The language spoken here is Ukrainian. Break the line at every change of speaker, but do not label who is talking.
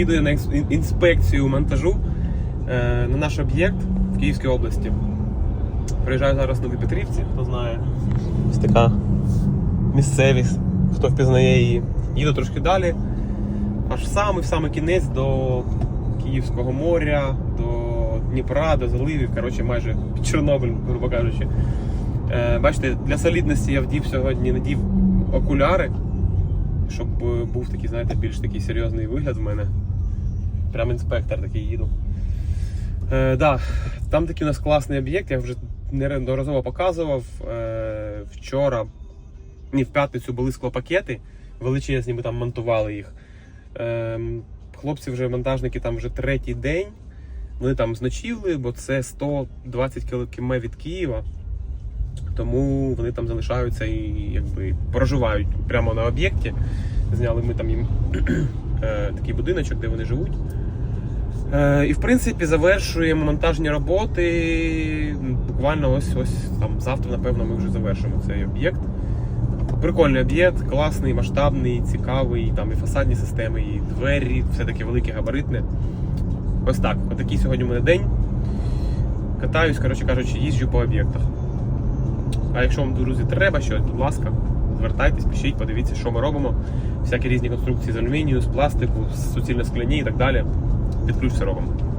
їду на інспекцію монтажу е, на наш об'єкт в Київській області. Приїжджаю зараз Нові Петрівці, хто знає. Ось така місцевість, хто впізнає її. Їду трошки далі, аж в самий в самий кінець до Київського моря, до Дніпра, до заливів, коротше, майже під Чорнобиль, грубо кажучи. Е, бачите, для солідності я вдів сьогодні надів окуляри, щоб е, був такий, знаєте, більш такий серйозний вигляд в мене. Прям інспектор такий їду. Е, да, там такий у нас класний об'єкт, я вже неодноразово показував. Е, вчора, ні, в п'ятницю були склопакети, величезні, ми там монтували їх. Е, хлопці вже монтажники там вже третій день. Вони там зночили, бо це 120 км від Києва. Тому вони там залишаються і якби проживають прямо на об'єкті. Зняли ми там їм е, такий будиночок, де вони живуть. Е, і в принципі завершуємо монтажні роботи. Буквально ось ось там завтра, напевно, ми вже завершимо цей об'єкт. Прикольний об'єкт, класний, масштабний, цікавий, там і фасадні системи, і двері, все таке велике, габаритне. Ось так. Отакий сьогодні у мене день. Катаюсь, коротше кажучи, їжджу по об'єктах. А якщо вам, друзі, треба щось, будь ласка, звертайтесь, пишіть, подивіться, що ми робимо. Всякі різні конструкції з алюмінію, з пластику, з суцільно скляні і так далі. Під все робимо.